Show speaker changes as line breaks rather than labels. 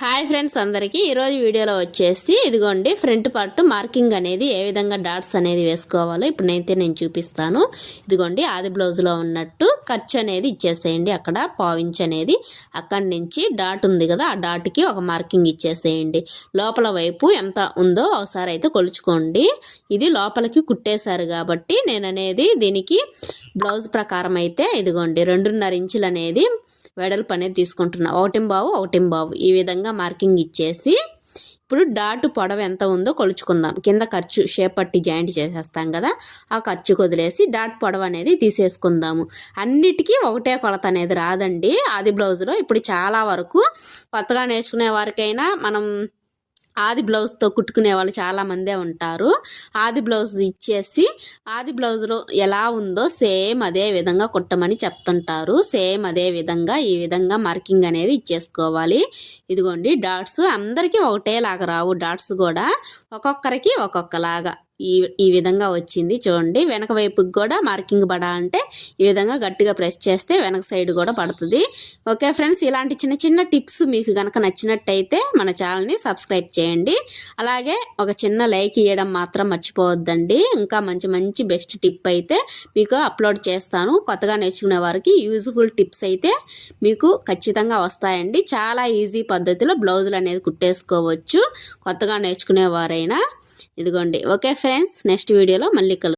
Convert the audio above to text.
Hi friends అందరికీ ఈరోజు వీడియోలో వచ్చేసి ఇదిగోండి ఫ్రంట్ పార్ట్ మార్కింగ్ అనేది ఏ విధంగా డాట్స్ అనేది వేసుకోవాలో ఇప్పుడు నేనైతే నేను చూపిస్తాను. ఇదిగోండి ఆది బ్లౌజ్లో ఉన్నట్టు ఖర్చు అనేది ఇచ్చేసేయండి అక్కడ పావించ్ అనేది. అక్కడి నుంచి డాట్ ఉంది కదా ఆ డాట్కి ఒక మార్కింగ్ ఇచ్చేసేయండి. లోపల వైపు ఎంత ఉందో ఒకసారి అయితే కొలుచుకోండి. ఇది లోపలికి కుట్టేశారు కాబట్టి నేను అనేది దీనికి బ్లౌజ్ ప్రకారం అయితే ఇదిగోండి రెండున్నర ఇంచులు అనేది వెడల్పు అనేది తీసుకుంటున్నా. ఒకటింబావు ఒకటింబావు ఈ విధంగా మార్కింగ్ ఇచ్చేసి ఇప్పుడు డాట్ పొడవు ఎంత ఉందో కొలుచుకుందాం. కింద ఖర్చు షేప్ పట్టి జాయింట్ చేసేస్తాం కదా ఆ ఖర్చు వదిలేసి డాట్ పొడవు అనేది తీసేసుకుందాము. అన్నిటికీ ఒకటే కొలత అనేది రాదండి. ఆది బ్లౌజ్లో ఇప్పుడు చాలా వరకు కొత్తగా నేర్చుకునే వారికైనా మనం ఆది బ్లౌజ్తో కుట్టుకునే వాళ్ళు చాలామందే ఉంటారు. ఆది బ్లౌజ్ ఇచ్చేసి ఆది బ్లౌజ్లో ఎలా ఉందో సేమ్ అదే విధంగా కుట్టమని చెప్తుంటారు. సేమ్ అదే విధంగా ఈ విధంగా మార్కింగ్ అనేది ఇచ్చేసుకోవాలి. ఇదిగోండి డాట్స్ అందరికీ ఒకటేలాగా రావు. డాట్స్ కూడా ఒక్కొక్కరికి ఒక్కొక్కలాగా. ఈ ఈ విధంగా వచ్చింది చూడండి. వెనక వైపుకి కూడా మార్కింగ్ పడాలంటే ఈ విధంగా గట్టిగా ప్రెస్ చేస్తే వెనక సైడ్ కూడా పడుతుంది. ఓకే ఫ్రెండ్స్ ఇలాంటి చిన్న చిన్న టిప్స్ మీకు కనుక నచ్చినట్టయితే మన ఛానల్ని సబ్స్క్రైబ్ చేయండి. అలాగే ఒక చిన్న లైక్ ఇవ్వడం మాత్రం మర్చిపోవద్దండి. ఇంకా మంచి మంచి బెస్ట్ టిప్ అయితే మీకు అప్లోడ్ చేస్తాను. కొత్తగా నేర్చుకునే వారికి యూజ్ఫుల్ టిప్స్ అయితే మీకు ఖచ్చితంగా వస్తాయండి. చాలా ఈజీ పద్ధతిలో బ్లౌజులు అనేది కుట్టేసుకోవచ్చు. కొత్తగా నేర్చుకునే వారైనా ఇదిగోండి. ఓకే ఫ్రెండ్స్ నెక్స్ట్ వీడియోలో మళ్ళీ కలు